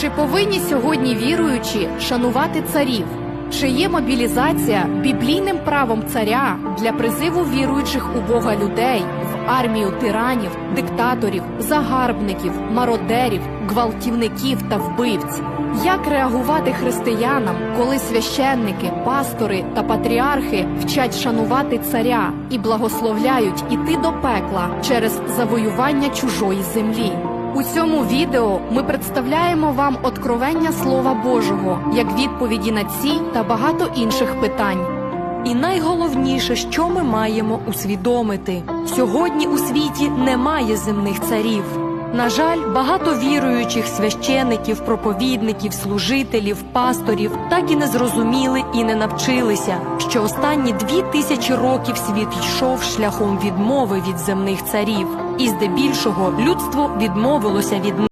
Чи повинні сьогодні віруючі шанувати царів? Чи є мобілізація біблійним правом царя для призиву віруючих у Бога людей в армію тиранів, диктаторів, загарбників, мародерів, гвалтівників та вбивць? Як реагувати християнам, коли священники, пастори та патріархи вчать шанувати царя і благословляють іти до пекла через завоювання чужої землі? У цьому відео ми представляємо вам откровення Слова Божого як відповіді на ці та багато інших питань. І найголовніше, що ми маємо усвідомити: сьогодні у світі немає земних царів. На жаль, багато віруючих священиків, проповідників, служителів, пасторів так і не зрозуміли і не навчилися, що останні дві тисячі років світ йшов шляхом відмови від земних царів, і здебільшого людство відмовилося від